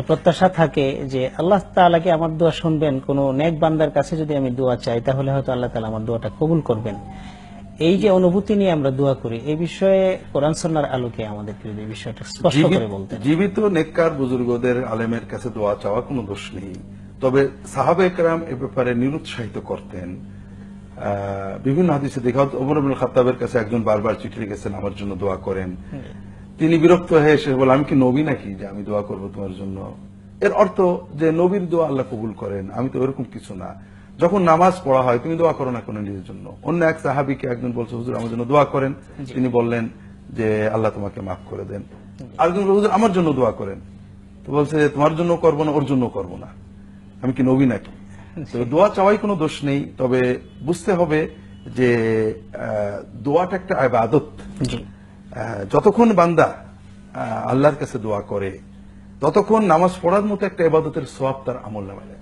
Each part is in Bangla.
একটা প্রত্যাশা থাকে যে আল্লাহ তাআলাকে আমার দোয়া শুনবেন? কোন নেক বান্দার কাছে যদি আমি দোয়া চাই তাহলে হয়তো আল্লাহ তাআলা আমার দোয়াটা কবুল করবেন। এই যে অনুভূতি নিয়ে আমরা দোয়া করি এই বিষয়ে কোরআন সন্ন্যার আলোকে আমাদেরকে যদি এই বিষয়টা স্পষ্ট করে বলতেন জীবিত নেককার বুজুর্গদের আলেমের কাছে দোয়া চাওয়া কোনো দোষ নেই। তবে সাহাবে একরাম এ ব্যাপারে নিরুৎসাহিত করতেন। আহ, বিভিন্ন হাদিসে দেখা ওমর আব্দুল খাত্তাবের কাছে একজন বারবার চিঠি লিখেছেন আমার জন্য দোয়া করেন। তিনি বিরক্ত হয়ে এসে বলে আমি কি নবী নাকি যে আমি দোয়া করব তোমার জন্য? এর অর্থ যে নবীর দোয়া আল্লাহ কবুল করেন আমি তো এরকম কিছু না। যখন নামাজ পড়া হয় তুমি দোয়া করো না কোনো নিজের জন্য? অন্য এক সাহাবিকে একজন বলছে হুজুর আমার জন্য দোয়া করেন। তিনি বললেন যে আল্লাহ তোমাকে মাফ করে দেন। আরেকজন হুজুর আমার জন্য দোয়া করেন। তো বলছে তোমার জন্য করব না ওর জন্য করব না। আমি কি নবী নাকি? তো দোয়া চাওয়াই কোনো দোষ নেই তবে বুঝতে হবে যে দোয়াটা একটা আবাদত। যতক্ষণ বান্দা আল্লাহর কাছে দোয়া করে ততক্ষণ নামাজ পড়ার মতো একটা এবাদতের সোয়াব তার আমল লাগে।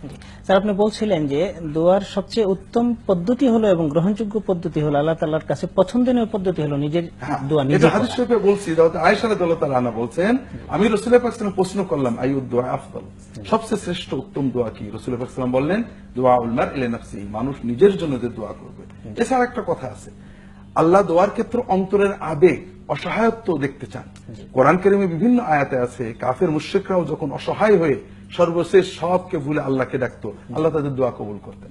স্যার আপনি বলছিলেন যে দোয়ার সবচেয়ে উত্তম পদ্ধতি হলো এবং গ্রহণযোগ্য পদ্ধতি হলো আল্লাহ তাআলার কাছে পছন্দনীয় পদ্ধতি হলো নিজের দোয়া নিজে হ্যাঁ, এটা করা। হাদিস শরীফে বলছি আয়েশা রাদিয়াল্লাহু তাআলা বলছেন আমি রাসূলুল্লাহ পাক প্রশ্ন করলাম আইয়ুদ দোয়া আফদল সবচেয়ে শ্রেষ্ঠ উত্তম দোয়া কি রাসূলুল্লাহ পাক বললেন দোয়া উল মার ইলা নাফসি মানুষ নিজের জন্য যে দোয়া করবে এছাড়া একটা কথা আছে আল্লাহ দোয়ার ক্ষেত্রে অন্তরের আবেগ অসহায়ত্ব দেখতে চান। কোরআন কারিমে বিভিন্ন আয়াতে আছে কাফের মুশরিকরাও যখন অসহায় হয়ে সর্বশেষ সবকে ভুলে আল্লাহকে ডাকতো আল্লাহ তাদের দোয়া কবুল করতেন।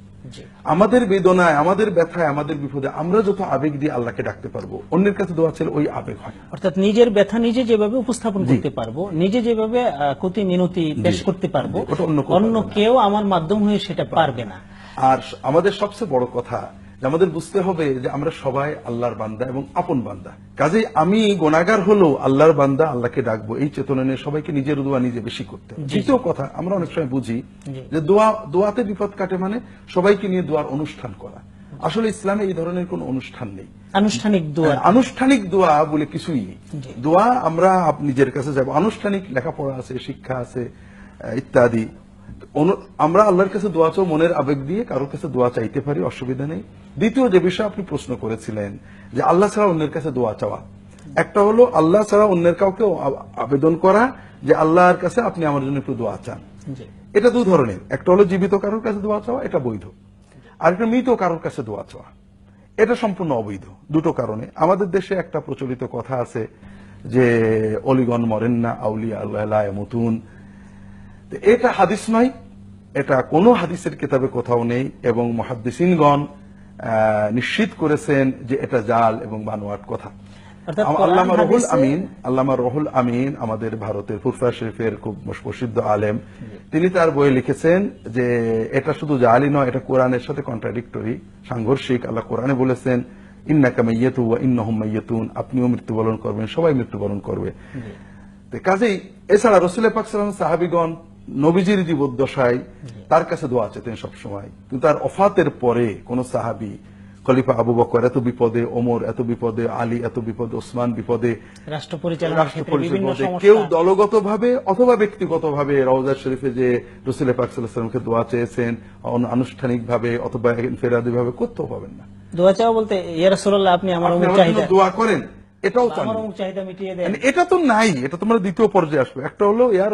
আমাদের বেদনায় আমাদের ব্যথায় আমাদের বিপদে আমরা যত আবেগ দিয়ে আল্লাহকে ডাকতে পারব অন্যের কাছে দোয়া ছিল ওই আবেগ হয় অর্থাৎ নিজের ব্যথা নিজে যেভাবে উপস্থাপন করতে পারব নিজে যেভাবে ক্ষতি মিনতি পেশ করতে পারব অন্য কেউ আমার মাধ্যম হয়ে সেটা পারবে না। আর আমাদের সবচেয়ে বড় কথা আমাদের বুঝতে হবে যে আমরা সবাই আল্লাহর বান্দা এবং আপন বান্দা। কাজেই আমি গোনাগার হলেও আল্লাহর বান্দা আল্লাহকে ডাকবো এই চেতনা নিয়ে সবাইকে নিজের দোয়া নিজে বেশি করতে দ্বিতীয় কথা আমরা অনেক সময় বুঝি যে দোয়া দোয়াতে বিপদ কাটে মানে সবাইকে নিয়ে দোয়ার অনুষ্ঠান করা। আসলে ইসলামে এই ধরনের কোন অনুষ্ঠান নেই। আনুষ্ঠানিক দোয়া। আনুষ্ঠানিক দোয়া বলে কিছুই নেই। দোয়া আমরা নিজের কাছে যাব। আনুষ্ঠানিক লেখাপড়া আছে শিক্ষা আছে ইত্যাদি। আমরা আল্লাহর কাছে দোয়া চাও মনের আবেগ দিয়ে কারোর কাছে দোয়া চাইতে পারি অসুবিধা নেই। দ্বিতীয় যে বিষয় আপনি প্রশ্ন করেছিলেন যে আল্লাহ ছাড়া অন্যের কাছে দোয়া চাওয়া। একটা হলো আল্লাহ ছাড়া অন্যের কাউকে আবেদন করা যে আল্লাহর কাছে আপনি আমার জন্য একটু দোয়া চান। এটা দু ধরনের। একটা হলো জীবিত কারোর কাছে দোয়া চাওয়া এটা বৈধ। আর একটা মৃত কারোর কাছে দোয়া চাওয়া। এটা সম্পূর্ণ অবৈধ দুটো কারণে। আমাদের দেশে একটা প্রচলিত কথা আছে যে অলিগন মরেন না আউলিয়া আল্লাহ মতুন এটা হাদিস নয় এটা কোনো হাদিসের কিতাবে কোথাও নেই এবং মহাদ্দিসিনগণ নিশ্চিত করেছেন যে এটা জাল এবং বানোয়াট কথা। আল্লামা রহুল আমিন আল্লামা রহুল আমিন আমাদের ভারতের ফুরফা শরীফের খুব প্রসিদ্ধ আলেম তিনি তার বইয়ে লিখেছেন যে এটা শুধু জালি নয় এটা কোরআনের সাথে কন্ট্রাডিক্টরি সাংঘর্ষিক। আল্লাহ কোরআনে বলেছেন ইন্নাকা মাইয়াতু ওয়া ইন্নাহুম মাইয়াতুন। আপনিও মৃত্যুবরণ করবেন সবাই মৃত্যুবরণ করবে। তো কাজেই এছাড়া রসুল পাক সাহাবিগণ নবীজির জীবদ্দশায় তার কাছে দোয়া চেতেন সবসময়। কিন্তু তার অফাতের পরে কোন সাহাবি খলিফা আবু বকর এত বিপদে ওমর এত বিপদে আলী এত বিপদে ওসমান বিপদে রাষ্ট্র কেউ দলগত ভাবে অথবা ব্যক্তিগত ভাবে রওজা শরীফে যে রসুল পাক সাল্লামকে দোয়া চেয়েছেন আনুষ্ঠানিক ভাবে অথবা ফেরাদি ভাবে করতেও পাবেন না। দোয়া চাওয়া বলতে ইয়া রাসূলুল্লাহ আপনি আমার দোয়া করেন। এটাও মানে এটা তো নাই এটা তোমার দ্বিতীয় পর্যায়ে আসবে। একটা হলো ইয়ার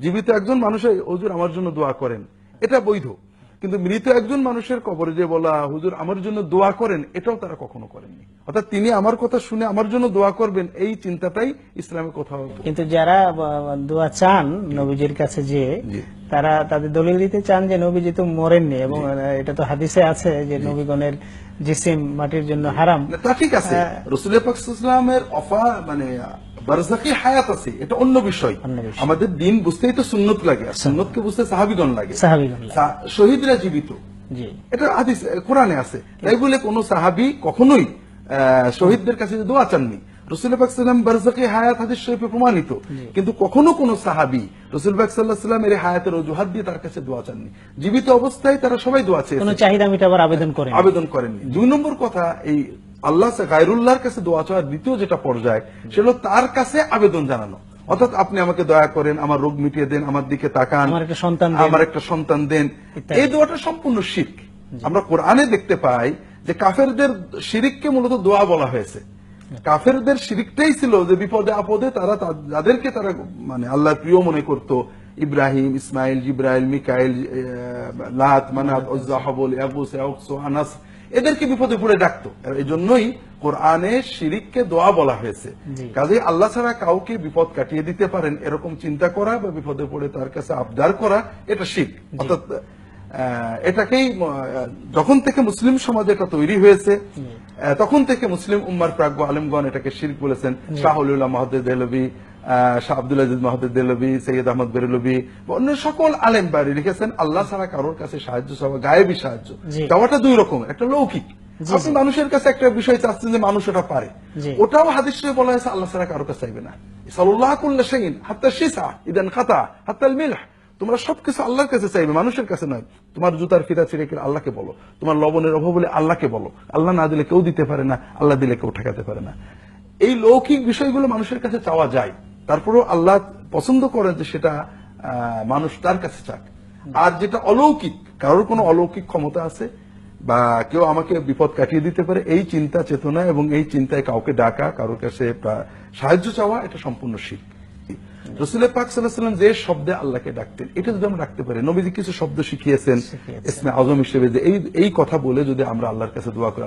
জীবিত একজন মানুষের ওজুর আমার জন্য দোয়া করেন। এটা বৈধ। কিন্তু মৃত একজন মানুষের কবরে যে বলা হুজুর আমার জন্য দোয়া করেন এটাও তারা কখনো করেননি। অর্থাৎ তিনি আমার কথা শুনে আমার জন্য দোয়া করবেন এই চিন্তাটাই ইসলামে কোথাও কিন্তু যারা দোয়া চান নবীজির কাছে যে তারা তাদের দলিল দিতে চান যে নবীজি তো মরেননি এবং এটা তো হাদিসে আছে যে নবীগণের জিসিম মাটির জন্য হারাম। তা ঠিক আছে। রসুল পাকসামের অফা মানে বারজাকি হায়াত আছে এটা অন্য বিষয়। আমাদের দিন বুঝতেই তো সুন্নত লাগে আর সুন্নতকে বুঝতে সাহাবিগণ লাগে। শহীদরা জীবিত। এটা হাদিস কোরআনে আছে। তাই বলে কোন সাহাবি কখনোই শহীদদের কাছে দোয়া চাননি। রসুল পাক সাল্লাম বারজাকি হায়াত হাদিস শরীফে প্রমাণিত। কিন্তু কখনো কোন সাহাবি রসুল পাক সাল্লাহ সাল্লাম এর হায়াতের অজুহাত দিয়ে তার কাছে দোয়া চাননি। জীবিত অবস্থায় তারা সবাই দোয়া চেয়েছে। কোনো চাহিদা মিটাবার আবেদন করেন। আবেদন করেননি। দুই নম্বর কথা এই আল্লাহ গায়রুল্লাহর কাছে দোয়া চাওয়ার দ্বিতীয় যেটা পর্যায় সেটা তার কাছে আবেদন জানানো। অর্থাৎ আপনি আমাকে দয়া করেন আমার রোগ মিটিয়ে দেন আমার দিকে তাকান আমার একটা সন্তান দেন। আমার একটা সন্তান দেন। এই দোয়াটা সম্পূর্ণ শিখ আমরা কোরআনে দেখতে পাই যে কাফেরদের শিরিককে মূলত দোয়া বলা হয়েছে। কাফেরদের শিরিকটাই ছিল যে বিপদে আপদে তারা যাদেরকে তারা মানে আল্লাহর প্রিয় মনে করত। ইব্রাহিম ইসমাইল জিব্রাইল মিকাইল লাত মানাত ওজ্জা হবল ইয়াগুস আনাস এদেরকে বিপদে পড়ে ডাকতো। এই জন্যই কোরআনে শিরিককে দোয়া বলা হয়েছে। কাজে আল্লাহ ছাড়া কাউকে বিপদ কাটিয়ে দিতে পারেন এরকম চিন্তা করা বা বিপদে পড়ে তার কাছে আবদার করা এটা শিখ অর্থাৎ এটাকেই যখন থেকে মুসলিম সমাজ এটা তৈরি হয়েছে তখন থেকে মুসলিম উম্মার প্রাজ্ঞ আলমগণ এটাকে শিরক বলেছেন। শাহুল্লাহ মাহদুদ আহ, শাহ আব্দুল আজিজ মাহদুদ দেলবি সৈয়দ আহমদ বেরলবি অন্য সকল আলেম বাড়ি লিখেছেন আল্লাহ ছাড়া কারোর কাছে সাহায্য চাওয়া গায়েবী সাহায্য। জি। চাওয়াটা দুই রকমের একটা লৌকিক। আপনি মানুষের কাছে একটা বিষয় চাচ্ছেন যে মানুষ ওটা পারে। ওটাও হাদিস বলা হয়েছে আল্লাহ ছাড়া কারও কাছে চাইবে না। সাল্লাহ কুল্লা শাইন হাত্তা শিসা ইদান খাতা হাত্তাল মিলহ। তোমরা সবকিছু আল্লাহর কাছে চাইবে মানুষের কাছে নয়। তোমার জুতার ফিতা ছিঁড়ে গেলে আল্লাহকে বলো। তোমার লবণের অভাব হলে আল্লাহকে বলো। আল্লাহ না দিলে কেউ দিতে পারে না আল্লাহ দিলে কেউ ঠেকাতে পারে না। এই লৌকিক বিষয়গুলো মানুষের কাছে চাওয়া যায়। তারপরেও আল্লাহ পছন্দ করেন যে সেটা মানুষ তার কাছে চাক আর যেটা অলৌকিক কারোর কোনো অলৌকিক ক্ষমতা আছে বা কেউ আমাকে বিপদ কাটিয়ে দিতে পারে এই চিন্তা চেতনা এবং এই চিন্তায় কাউকে ডাকা কারোর কাছে সাহায্য চাওয়া এটা সম্পূর্ণ শিখ রসুল পাক সাল্লাম যে শব্দে আল্লাহকে ডাকতেন এটা যদি আমরা ডাকতে পারি নবীজি কিছু শব্দ শিখিয়েছেন শিখিয়েছেন। ইসমে আজম হিসেবে যে এই এই কথা বলে যদি আমরা আল্লাহর কাছে দোয়া করি